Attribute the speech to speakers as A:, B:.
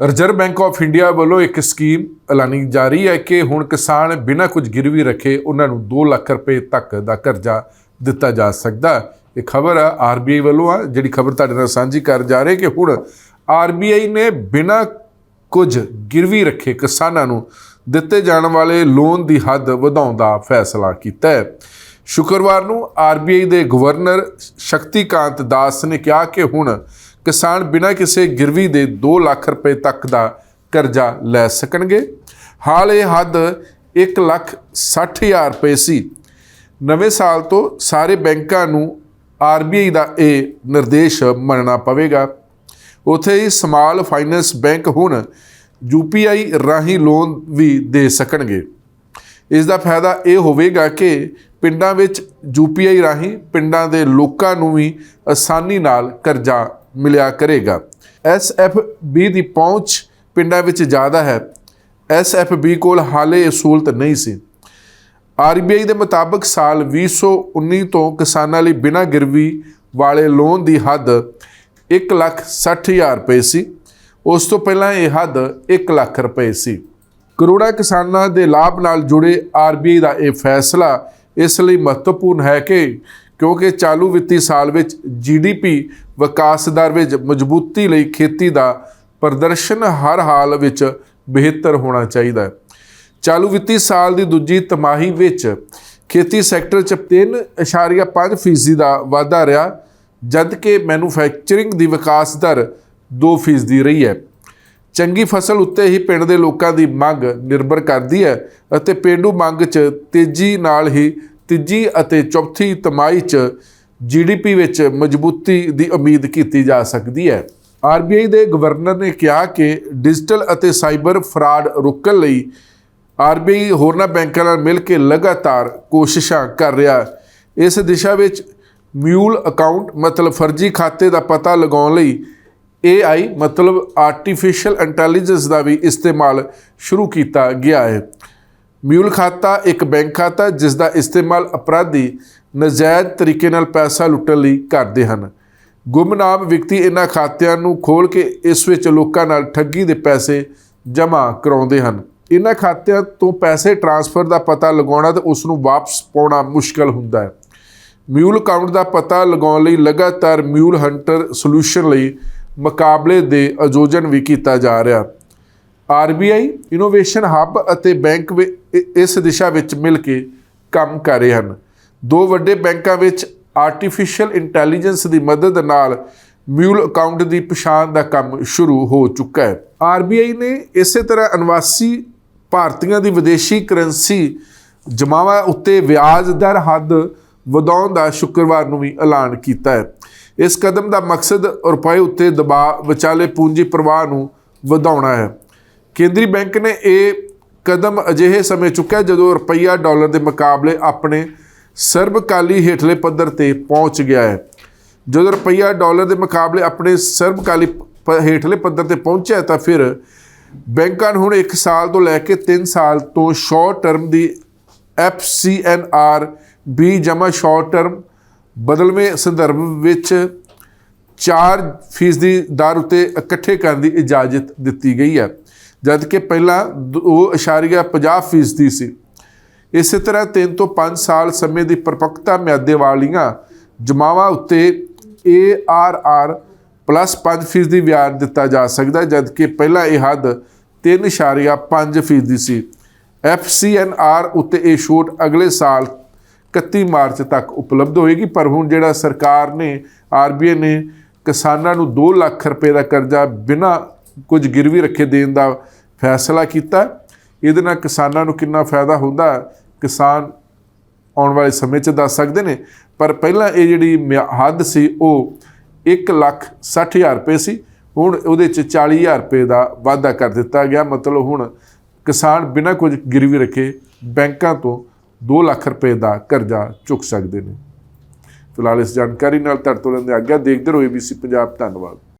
A: Reserve bank of India ਵੱਲੋਂ ਇੱਕ scheme ਐਲਾਨੀ ਜਾ ਰਹੀ ਹੈ ਕਿ ਹੁਣ ਕਿਸਾਨ ਬਿਨਾਂ ਕੁਝ ਗਿਰਵੀ ਰੱਖੇ ਉਹਨਾਂ ਨੂੰ 2 ਲੱਖ ਰੁਪਏ ਤੱਕ ਦਾ ਕਰਜ਼ਾ ਦਿੱਤਾ ਜਾ ਸਕਦਾ ਇਹ ਖਬਰ ਹੈ ਆਰਬੀਆਈ ਵੱਲੋਂ ਆ, ਜਿਹੜੀ ਖਬਰ ਤੁਹਾਡੇ ਨਾਲ ਸਾਂਝੀ ਕਰ ਜਾ ਰਹੇ ਕਿ ਹੁਣ ਆਰਬੀਆਈ ਨੇ ਬਿਨਾਂ ਕੁਝ ਗਿਰਵੀ ਰੱਖੇ ਕਿਸਾਨਾਂ ਨੂੰ ਦਿੱਤੇ ਜਾਣ ਵਾਲੇ ਲੋਨ ਦੀ ਹੱਦ ਵਧਾਉਣ ਦਾ ਫੈਸਲਾ ਕੀਤਾ ਹੈ। ਸ਼ੁੱਕਰਵਾਰ ਨੂੰ ਆਰਬੀਆਈ ਦੇ ਗਵਰਨਰ ਸ਼ਕਤੀਕਾਂਤ ਦਾਸ ਨੇ ਕਿਹਾ ਕਿ ਹੁਣ ਕਿਸਾਨ ਬਿਨਾਂ ਕਿਸੇ ਗਿਰਵੀ ਦੇ 2 ਲੱਖ ਰੁਪਏ ਤੱਕ ਦਾ ਕਰਜ਼ਾ ਲੈ ਸਕਣਗੇ। ਹਾਲ ਇਹ ਹੱਦ 1 ਲੱਖ 60 ਹਜ਼ਾਰ ਰੁਪਏ ਸੀ। ਨਵੇਂ ਸਾਲ ਤੋਂ ਸਾਰੇ ਬੈਂਕਾਂ ਨੂੰ ਆਰਬੀਆਈ ਦਾ ਇਹ ਨਿਰਦੇਸ਼ ਮੰਨਣਾ ਪਵੇਗਾ। ਉਥੇ ਹੀ ਸਮਾਲ ਫਾਈਨੈਂਸ ਬੈਂਕ ਹੁਣ ਯੂਪੀਆਈ ਰਾਹੀਂ ਲੋਨ ਵੀ ਦੇ ਸਕਣਗੇ। ਇਸ ਦਾ ਫਾਇਦਾ ਇਹ ਹੋਵੇਗਾ ਕਿ ਪਿੰਡਾਂ ਵਿੱਚ ਯੂਪੀਆਈ ਰਾਹੀਂ ਪਿੰਡਾਂ ਦੇ ਲੋਕਾਂ ਨੂੰ ਵੀ ਆਸਾਨੀ ਨਾਲ ਕਰਜ਼ਾ ਮਿਲਿਆ ਕਰੇਗਾ। ਐਸਐਫਬੀ ਦੀ ਪਹੁੰਚ ਪਿੰਡਾਂ ਵਿੱਚ ਜ਼ਿਆਦਾ ਹੈ। ਐਸਐਫਬੀ ਕੋਲ ਹਾਲੇ ਇਹ ਸਹੂਲਤ ਨਹੀਂ ਸੀ। ਆਰਬੀਆਈ ਦੇ ਮੁਤਾਬਕ ਸਾਲ 2019 ਤੋਂ ਕਿਸਾਨਾਂ ਲਈ ਬਿਨਾਂ ਗਿਰਵੀ ਵਾਲੇ ਲੋਨ ਦੀ ਹੱਦ 160000 ਰੁਪਏ ਸੀ। ਉਸ ਤੋਂ ਪਹਿਲਾਂ ਇਹ ਹੱਦ 1 ਲੱਖ ਰੁਪਏ ਸੀ। ਕਰੋੜਾਂ ਕਿਸਾਨਾਂ ਦੇ ਲਾਭ ਨਾਲ ਜੁੜੇ ਆਰਬੀਆਈ ਦਾ ਇਹ ਫੈਸਲਾ ਇਸ ਲਈ ਮਹੱਤਵਪੂਰਨ ਹੈ ਕਿ ਕਿਉਂਕਿ ਚਾਲੂ ਵਿੱਤੀ ਸਾਲ ਵਿੱਚ ਜੀਡੀਪੀ ਵਿਕਾਸ ਦਰ ਵਿੱਚ ਮਜ਼ਬੂਤੀ ਲਈ ਖੇਤੀ ਦਾ ਪ੍ਰਦਰਸ਼ਨ ਹਰ ਹਾਲ ਵਿੱਚ ਬਿਹਤਰ ਹੋਣਾ ਚਾਹੀਦਾ ਹੈ। ਚਾਲੂ ਵਿੱਤੀ ਸਾਲ ਦੀ ਦੂਜੀ ਤਿਮਾਹੀ ਵਿੱਚ ਖੇਤੀ ਸੈਕਟਰ 'ਚ 3.5% ਫੀਸਦੀ ਦਾ ਵਾਧਾ ਰਿਹਾ, ਜਦ ਕਿ ਮੈਨੂਫੈਕਚਰਿੰਗ ਦੀ ਵਿਕਾਸ ਦਰ 2% ਰਹੀ ਹੈ। ਚੰਗੀ ਫਸਲ ਉੱਤੇ ਹੀ ਪਿੰਡ ਦੇ ਲੋਕਾਂ ਦੀ ਮੰਗ ਨਿਰਭਰ ਕਰਦੀ ਹੈ ਅਤੇ ਪਿੰਡੂ ਮੰਗ 'ਚ ਤੇਜ਼ੀ ਨਾਲ ਹੀ ਤੀਜੀ ਅਤੇ ਚੌਥੀ ਤਿਮਾਹੀ 'ਚ ਜੀਡੀਪੀ ਵਿੱਚ ਮਜ਼ਬੂਤੀ ਦੀ ਉਮੀਦ ਕੀਤੀ ਜਾ ਸਕਦੀ ਹੈ। ਆਰਬੀਆਈ ਦੇ ਗਵਰਨਰ ਨੇ ਕਿਹਾ ਕਿ ਡਿਜੀਟਲ ਅਤੇ ਸਾਈਬਰ ਫਰਾਡ ਰੋਕਣ ਲਈ ਆਰਬੀਆਈ ਹੋਰਨਾਂ ਬੈਂਕਾਂ ਨਾਲ ਮਿਲ ਕੇ ਲਗਾਤਾਰ ਕੋਸ਼ਿਸ਼ਾਂ ਕਰ ਰਿਹਾ ਇਸ ਦਿਸ਼ਾ ਵਿੱਚ ਮਿਊਲ ਅਕਾਊਂਟ, ਮਤਲਬ ਫਰਜ਼ੀ ਖਾਤੇ ਦਾ ਪਤਾ ਲਗਾਉਣ ਲਈ AI ਮਤਲਬ ਆਰਟੀਫੀਸ਼ੀਅਲ ਇੰਟੈਲੀਜੈਂਸ ਦਾ ਵੀ ਇਸਤੇਮਾਲ ਸ਼ੁਰੂ ਕੀਤਾ ਗਿਆ ਹੈ। ਮਿਊਲ ਖਾਤਾ ਇੱਕ ਬੈਂਕ ਖਾਤਾ ਜਿਸ ਦਾ ਇਸਤੇਮਾਲ ਅਪਰਾਧੀ ਨਜਾਇਜ਼ ਤਰੀਕੇ ਨਾਲ ਪੈਸਾ ਲੁੱਟਣ ਲਈ ਕਰਦੇ ਹਨ। ਗੁੰਮਨਾਮ ਵਿਅਕਤੀ ਇਹਨਾਂ ਖਾਤਿਆਂ ਨੂੰ ਖੋਲ ਕੇ ਇਸ ਵਿੱਚ ਲੋਕਾਂ ਨਾਲ ਠੱਗੀ ਦੇ ਪੈਸੇ ਜਮ੍ਹਾਂ ਕਰਾਉਂਦੇ ਹਨ। ਇਹਨਾਂ ਖਾਤਿਆਂ ਤੋਂ ਪੈਸੇ ਟ੍ਰਾਂਸਫਰ ਦਾ ਪਤਾ ਲਗਾਉਣਾ ਤੇ ਉਸ ਨੂੰ ਵਾਪਸ ਪਾਉਣਾ ਮੁਸ਼ਕਲ ਹੁੰਦਾ ਹੈ। ਮਿਊਲ ਅਕਾਊਂਟ ਦਾ ਪਤਾ ਲਗਾਉਣ ਲਈ ਲਗਾਤਾਰ ਮਿਊਲ ਹੰਟਰ ਸੋਲੂਸ਼ਨ ਲਈ ਮੁਕਾਬਲੇ ਦੇ ਆਯੋਜਨ ਵੀ ਕੀਤਾ ਜਾ ਰਿਹਾ। ਆਰਬੀਆਈ ਇਨੋਵੇਸ਼ਨ ਹੱਬ ਅਤੇ ਬੈਂਕ ਵੀ ਇਸ ਦਿਸ਼ਾ ਵਿੱਚ ਮਿਲ ਕੇ ਕੰਮ ਕਰ ਰਹੇ ਹਨ। ਦੋ ਵੱਡੇ ਬੈਂਕਾਂ ਵਿੱਚ ਆਰਟੀਫੀਸ਼ੀਅਲ ਇੰਟੈਲੀਜੈਂਸ ਦੀ ਮਦਦ ਨਾਲ ਮਿਊਲ ਅਕਾਊਂਟ ਦੀ ਪਛਾਣ ਦਾ ਕੰਮ ਸ਼ੁਰੂ ਹੋ ਚੁੱਕਾ ਹੈ। ਆਰਬੀਆਈ ਨੇ ਇਸੇ ਤਰ੍ਹਾਂ ਅਨਵਾਸੀ ਭਾਰਤੀਆਂ ਦੀ ਵਿਦੇਸ਼ੀ ਕਰੰਸੀ ਜਮਾਵਾਂ ਉੱਤੇ ਵਿਆਜ ਦਰ ਹੱਦ ਵਧਾਉਣ ਦਾ ਸ਼ੁੱਕਰਵਾਰ ਨੂੰ ਵੀ ਐਲਾਨ ਕੀਤਾ ਹੈ। ਇਸ ਕਦਮ ਦਾ ਮਕਸਦ ਰੁਪਏ ਉੱਤੇ ਦਬਾਅ, ਵਿਚਾਲੇ ਪੂੰਜੀ ਪ੍ਰਵਾਹ ਨੂੰ ਵਧਾਉਣਾ ਹੈ। ਕੇਂਦਰੀ ਬੈਂਕ ਨੇ ਇਹ ਕਦਮ ਅਜਿਹੇ ਸਮੇਂ ਚੁੱਕਿਆ ਜਦੋਂ ਰੁਪਈਆ ਡਾਲਰ ਦੇ ਮੁਕਾਬਲੇ ਆਪਣੇ ਸਰਬਕਾਲੀ ਹੇਠਲੇ ਪੱਧਰ ਤੇ ਪਹੁੰਚ ਗਿਆ ਹੈ। ਜਦੋਂ ਰੁਪਈਆ ਡਾਲਰ ਦੇ ਮੁਕਾਬਲੇ ਆਪਣੇ ਸਰਬਕਾਲੀ ਪ- ਹੇਠਲੇ ਪੱਧਰ ਤੇ ਪਹੁੰਚਿਆ ਤਾਂ ਫਿਰ ਬੈਂਕਾਂ ਨੂੰ ਹੁਣ 1 ਸਾਲ ਤੋਂ ਲੈ ਕੇ 3 ਸਾਲ ਤੋਂ ਸ਼ਾਰਟ ਟਰਮ ਦੀ FCNR ਵੀ ਜਮਾ ਸ਼ਾਰਟ ਟਰਮ ਬਦਲਵੇਂ ਸੰਦਰਭ ਵਿੱਚ 4 ਫੀਸਦੀ ਦਰ ਉਤੇ ਇਕੱਠੇ ਕਰਨ ਦੀ ਇਜਾਜ਼ਤ ਦਿੱਤੀ ਗਈ ਹੈ। ਜਦ ਕਿ ਪਹਿਲਾਂ 2.50% ਦੀ ਸੀ। ਇਸੇ ਤਰ੍ਹਾਂ 3 ਤੋਂ 5 ਸਾਲ ਸਮੇਂ ਦੀ ਪਰਪੱਕਤਾ ਮਿਆਦੇ ਵਾਲੀਆਂ ਜਮਾਵਾਂ ਉੱਤੇ ARR ਪਲੱਸ 5% ਦੀ ਵਿਆਜ ਦਿੱਤਾ ਜਾ ਸਕਦਾ ਹੈ, ਜਦ ਕਿ ਪਹਿਲਾਂ ਇਹ ਹੱਦ 3.5% ਦੀ ਸੀ। FCNR ਉੱਤੇ ਇਹ ਛੋਟ ਅਗਲੇ ਸਾਲ 31 ਮਾਰਚ ਤੱਕ ਉਪਲਬਧ ਹੋਏਗੀ ਪਰ ਹੁਣ ਜਿਹੜਾ ਸਰਕਾਰ ਨੇ ਆਰਬੀਆਈ ਨੇ ਕਿਸਾਨਾਂ ਨੂੰ 2 ਲੱਖ ਰੁਪਏ ਦਾ ਕਰਜ਼ਾ ਬਿਨਾਂ ਕੁਝ ਗਿਰਵੀ ਰੱਖੇ ਦੇਣ ਦਾ ਫੈਸਲਾ ਕੀਤਾ। ਇਹਦੇ ਨਾਲ ਕਿਸਾਨਾਂ ਨੂੰ ਕਿੰਨਾ ਫਾਇਦਾ ਹੁੰਦਾ, ਕਿਸਾਨ ਆਉਣ ਵਾਲੇ ਸਮੇਂ 'ਚ ਦੱਸ ਸਕਦੇ ਨੇ। ਪਰ ਪਹਿਲਾਂ ਇਹ ਜਿਹੜੀ ਮਿਆ- ਹੱਦ ਸੀ, ਉਹ 1 ਲੱਖ 60 ਹਜ਼ਾਰ ਰੁਪਏ ਸੀ। ਹੁਣ ਉਹਦੇ 'ਚ 40 ਹਜ਼ਾਰ ਰੁਪਏ ਦਾ ਵਾਧਾ ਕਰ ਦਿੱਤਾ ਗਿਆ। ਮਤਲਬ ਹੁਣ ਕਿਸਾਨ ਬਿਨਾਂ ਕੁਝ ਗਿਰਵੀ ਰੱਖੇ ਬੈਂਕਾਂ ਤੋਂ 2 ਲੱਖ ਰੁਪਏ ਦਾ ਕਰਜ਼ਾ ਚੁੱਕ ਸਕਦੇ ਨੇ। ਫਿਲਹਾਲ ਇਸ ਜਾਣਕਾਰੀ ਨਾਲ ਤੁਹਾਡੇ ਤੋਂ ਲੈਂਦੇ ਆਗਿਆ ਦੇਖਦੇ ਰਹੋ ABC ਪੰਜਾਬ ਧੰਨਵਾਦ।